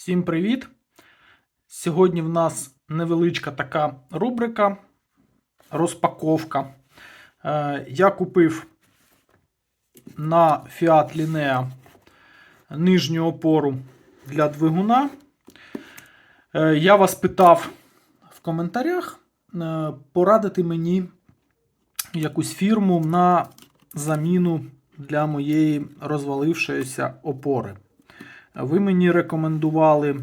Всім привіт! Сьогодні в нас невеличка така рубрика розпаковка. Е, Я купив на Fiat Linea нижню опору для двигуна. Е, Я вас питав в коментарях е, порадити мені якусь фірму на заміну для моєї розвалившоїся опори. Ви мені рекомендували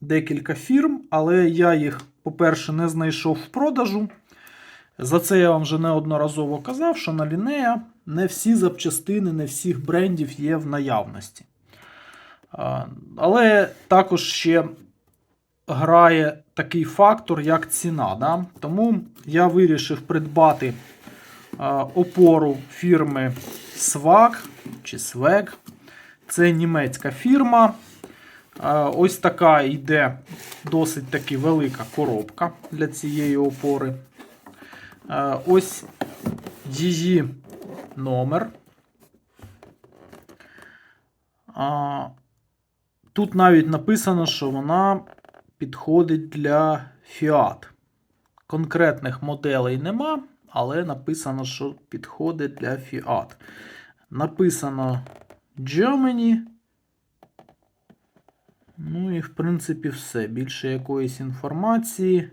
декілька фірм, але я їх, по-перше, не знайшов в продажу. За це я вам вже неодноразово казав, що на Лінея не всі запчастини, не всіх брендів є в наявності. Але також ще грає такий фактор, як ціна. Да? Тому я вирішив придбати опору фірми Swag чи Swag. Це німецька фірма. Е, Ось така йде досить таки велика коробка для цієї опори. Е, Ось її номер. Тут навіть написано, що вона підходить для Fiat. Конкретних моделей нема, але написано, що підходить для Fiat. Написано Germany. Ну і, в принципі, все. Більше якоїсь інформації.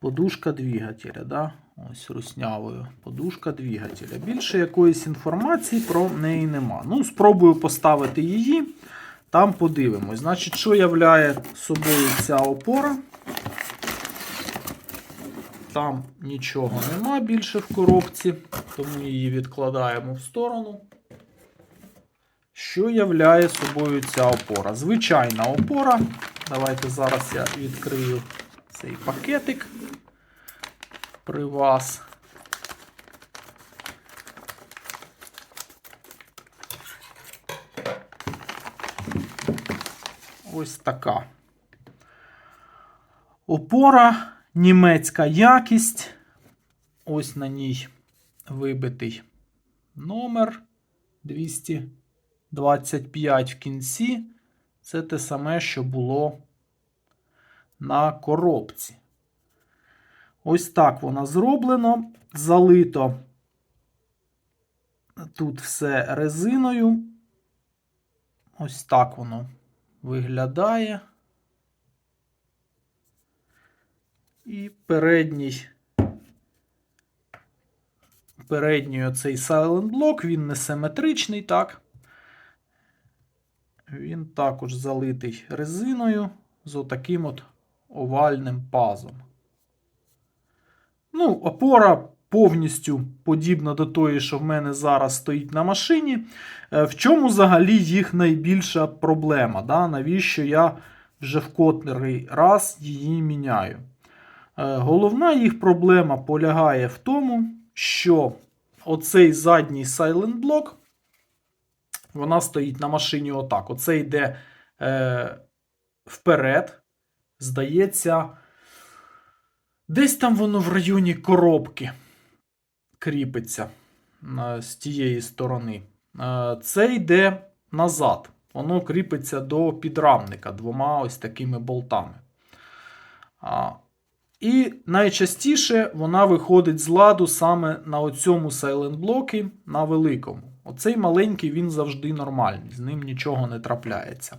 Подушка двигателя, да? Ось руснявою. Подушка двигателя. Більше якоїсь інформації про неї нема. Ну, спробую поставити її. Там подивимось. Значить, що являє собою ця опора? Там нічого нема більше в коробці, тому її відкладаємо в сторону. Що являє собою ця опора? Звичайна опора. Давайте зараз я відкрию цей пакетик при вас. Ось така. Опора, німецька якість. Ось на ній вибитий номер 225 в кінці. Це те саме, що було на коробці. Ось так воно зроблено. Залито тут все резиною. Ось так воно виглядає. І передній передній оцей Silent Block, він не симетричний, так? Він також залитий резиною з отаким от овальним пазом. Ну, опора повністю подібна до тої, що в мене зараз стоїть на машині. Е, В чому взагалі їх найбільша проблема? Да? Навіщо я вже в котрий раз її міняю? Е, Головна їх проблема полягає в тому, що оцей задній Silent Block, вона стоїть на машині отак. Оце йде е, вперед. Здається, десь там воно в районі коробки кріпиться е, з тієї сторони. Е, це йде назад. Воно кріпиться до підрамника двома ось такими болтами. А, і найчастіше вона виходить з ладу саме на оцьому Silent блокі на великому. Оцей маленький він завжди нормальний, з ним нічого не трапляється.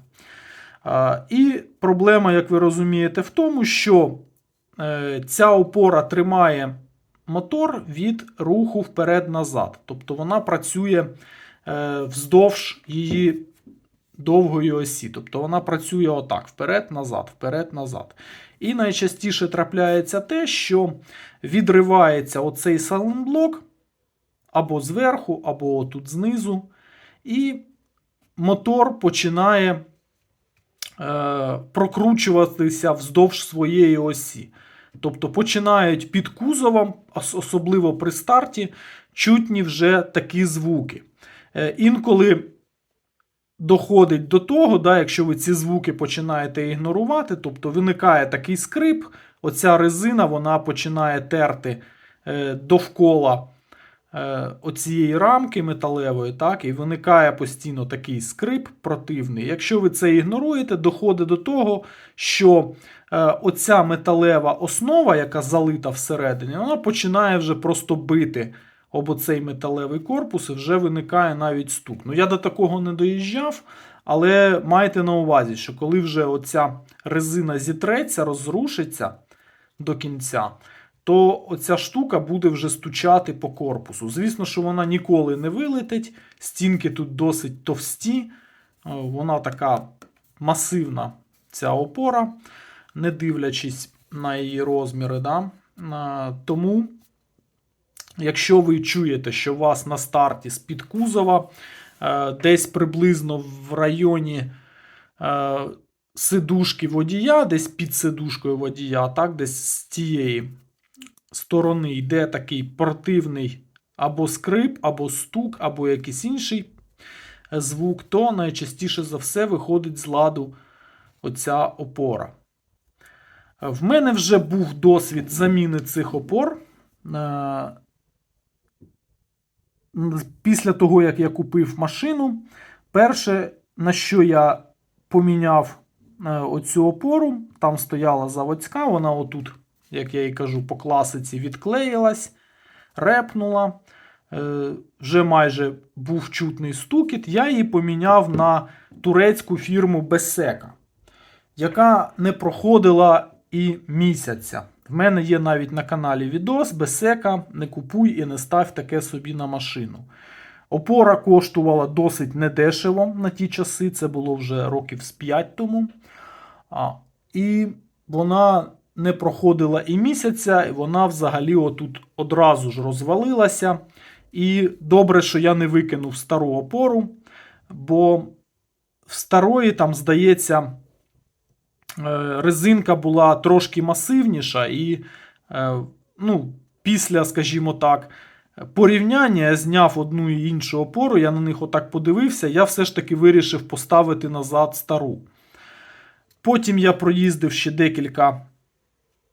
І проблема, як ви розумієте, в тому, що е, ця опора тримає мотор від руху вперед-назад. Тобто вона працює е, вздовж її довгої осі. Тобто вона працює отак: вперед-назад, вперед-назад. І найчастіше трапляється те, що відривається оцей саленблок або зверху, або тут знизу, і мотор починає е, прокручуватися вздовж своєї осі. Тобто починають під кузовом, особливо при старті, чутні вже такі звуки. Е, інколи доходить до того, да, якщо ви ці звуки починаєте ігнорувати, тобто виникає такий скрип, оця резина вона починає терти е, довкола оцієї рамки металевої, так, і виникає постійно такий скрип противний. Якщо ви це ігноруєте, доходить до того, що е, оця металева основа, яка залита всередині, вона починає вже просто бити об оцей металевий корпус, і вже виникає навіть стук. Ну, я до такого не доїжджав, але майте на увазі, що коли вже оця резина зітреться, розрушиться до кінця, то оця штука буде вже стучати по корпусу. Звісно, що вона ніколи не вилетить. Стінки тут досить товсті, е, вона така масивна, ця опора, не дивлячись на її розміри. Да? Е, Тому, якщо ви чуєте, що у вас на старті з-під кузова е, десь приблизно в районі сидушки водія, десь під сидушкою водія, так, десь з тієї сторони йде такий противний або скрип, або стук, або якийсь інший звук, то найчастіше за все виходить з ладу оця опора. В мене вже був досвід заміни цих опор. Е, Після того, як я купив машину, перше, на що я поміняв е, оцю опору, там стояла заводська, вона отут, як я і кажу, по класиці відклеїлась, репнула. Е, Вже майже був чутний стукіт. Я її поміняв на турецьку фірму Бесека, яка не проходила і місяця. В мене є навіть на каналі відос Бесека, не купуй і не став таке собі на машину. Опора коштувала досить недешево на ті часи, це було вже років з 5 тому. А, і вона не проходила і місяця, і вона взагалі отут одразу ж розвалилася. І добре, що я не викинув стару опору, бо в старої, там, здається, е, резинка була трошки масивніша, і е, ну, після, скажімо так, порівняння я зняв одну і іншу опору, я на них отак подивився, я все ж таки вирішив поставити назад стару. Потім я проїздив ще декілька,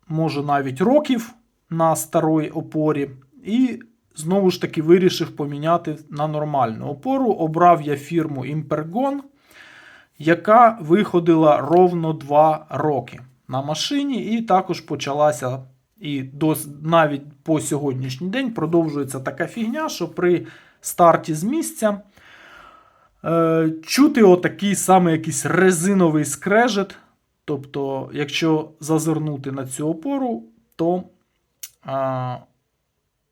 може навіть років на старій опорі, і знову ж таки вирішив поміняти на нормальну опору. Обрав я фірму Impergon, яка виходила ровно 2 роки на машині, і також почалася. І до, навіть по сьогоднішній день продовжується така фігня, що при старті з місця е, чути отакий саме якийсь резиновий скрежет. Тобто, якщо зазирнути на цю опору, то е,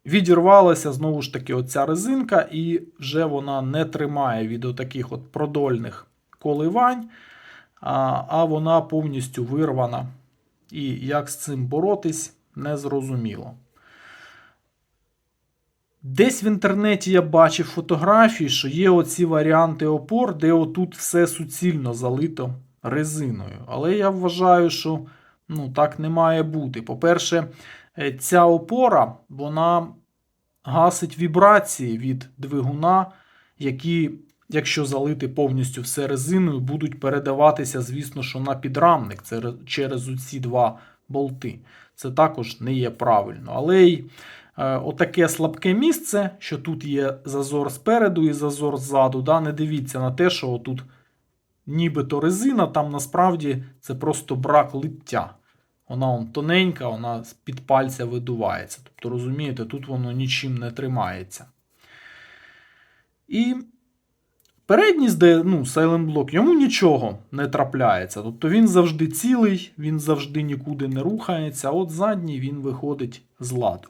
відірвалася знову ж таки оця резинка, і вже вона не тримає від отаких от продольних коливань, а, а вона повністю вирвана. І як з цим боротись, не зрозуміло. Десь в інтернеті я бачив фотографії, що є оці варіанти опор, де отут все суцільно залито резиною. Але я вважаю, що ну, так не має бути. По-перше, е, ця опора вона гасить вібрації від двигуна, які, якщо залити повністю все резиною, будуть передаватися, звісно, що на підрамник це через ці два болти. Це також не є правильно. Але й е, отаке слабке місце, що тут є зазор спереду і зазор ззаду. Да? Не дивіться на те, що тут нібито резина, там насправді це просто брак лиття. Вона он тоненька, вона з-під пальця видувається. Тобто, розумієте, тут воно нічим не тримається. І передній ну, Silent Block, йому нічого не трапляється. Тобто він завжди цілий, він завжди нікуди не рухається, а от задній він виходить з ладу.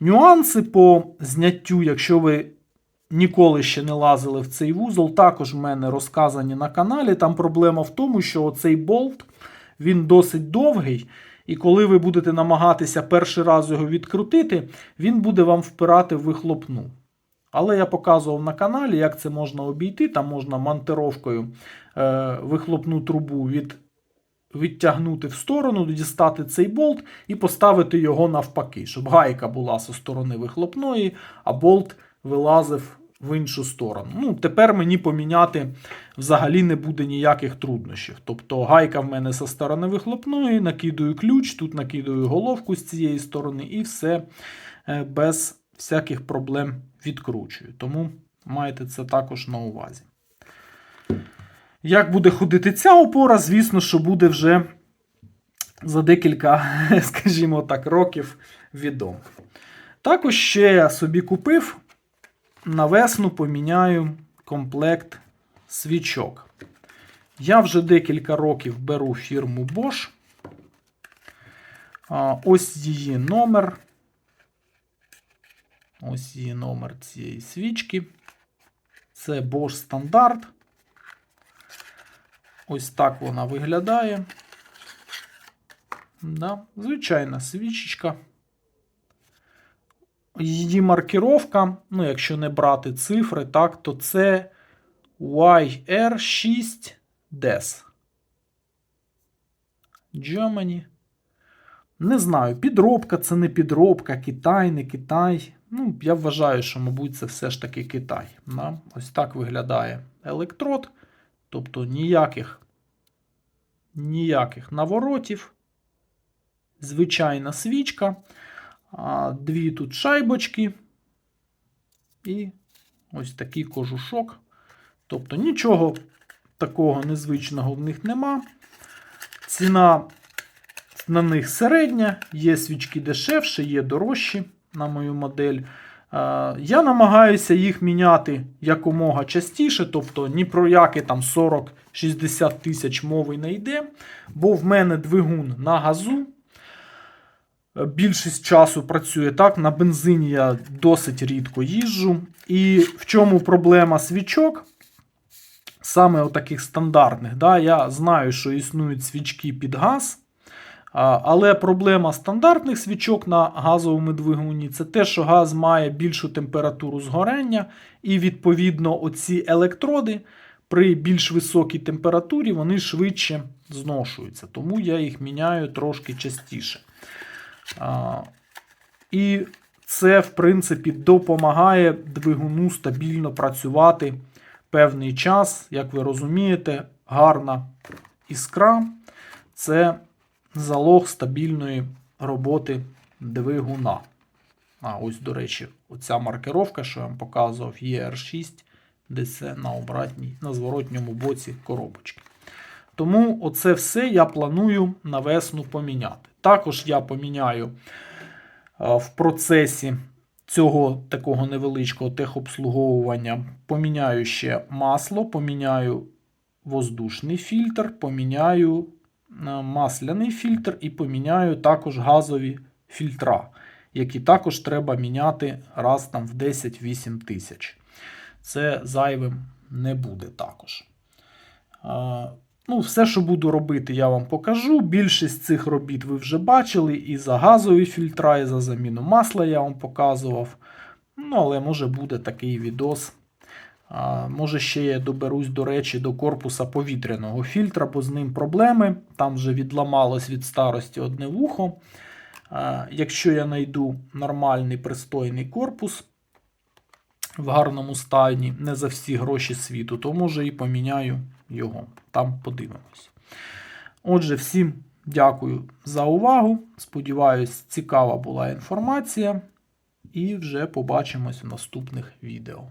Нюанси по зняттю, якщо ви ніколи ще не лазили в цей вузол, також в мене розказані на каналі. Там проблема в тому, що оцей болт він досить довгий. І коли ви будете намагатися перший раз його відкрутити, він буде вам впирати в вихлопну. Але я показував на каналі, як це можна обійти. Там можна монтировкою е, вихлопну трубу від, відтягнути в сторону, дістати цей болт і поставити його навпаки, щоб гайка була зі сторони вихлопної, а болт вилазив в іншу сторону. Ну, Тепер мені поміняти взагалі не буде ніяких труднощів. Тобто гайка в мене зі сторони вихлопної, накидую ключ, тут накидую головку з цієї сторони, і все е, без всяких проблем відкручую. Тому майте це також на увазі. Як буде ходити ця опора, звісно, що буде вже за декілька, скажімо так, років відомо. Також ще я собі купив на весну поміняю комплект свічок. Я вже декілька років беру фірму Bosch. Ось її номер. Ось її номер цієї свічки. Це Bosch стандарт. Ось так вона виглядає. Да, звичайна свічечка. Її маркіровка, ну, якщо не брати цифри, так, то це YR6 DES. Germany. Не знаю, підробка це не підробка, Китай, не Китай. Ну, я вважаю, що, мабуть, це все ж таки Китай. Да? Ось так виглядає електрод. Тобто ніяких, ніяких наворотів. Звичайна свічка. Дві тут шайбочки. І ось такий кожушок. Тобто нічого такого незвичного в них нема. Ціна на них середня, є свічки дешевші, є дорожчі на мою модель. Я намагаюся їх міняти якомога частіше, тобто ні про які там 40-60 тисяч мови не йде, бо в мене двигун на газу. Е, Більшість часу працює так, на бензині я досить рідко їжджу. І в чому проблема свічок? Саме отаких стандартних. Да? Я знаю, що існують свічки під газ. Але проблема стандартних свічок на газовому двигуні це те, що газ має більшу температуру згорання, і, відповідно, оці електроди при більш високій температурі вони швидше зношуються. Тому я їх міняю трошки частіше. І це, в принципі, допомагає двигуну стабільно працювати певний час. Як ви розумієте, гарна іскра це залог стабільної роботи двигуна. А ось, до речі, оця маркировка, що я вам показував, ER6, де це на обратній, на зворотньому боці коробочки. Тому оце все я планую на весну поміняти. Також я поміняю в процесі цього такого невеличкого техобслуговування, поміняю ще масло, поміняю воздушний фільтр, поміняю е, масляний фільтр і поміняю також газові фільтра, які також треба міняти раз там в 10-8 тисяч. Це зайвим не буде також. Ну, все, що буду робити, я вам покажу. Більшість цих робіт ви вже бачили. І за газові фільтра, і за заміну масла я вам показував. Ну, але може буде такий відос. А, може, ще я доберусь, до речі, до корпуса повітряного фільтра, бо з ним проблеми. Там вже відламалось від старості одне вухо. А, якщо я знайду нормальний пристойний корпус в гарному стані, не за всі гроші світу, то може і поміняю його. Там подивимось. Отже, всім дякую за увагу. Сподіваюсь, цікава була інформація. І вже побачимось в наступних відео.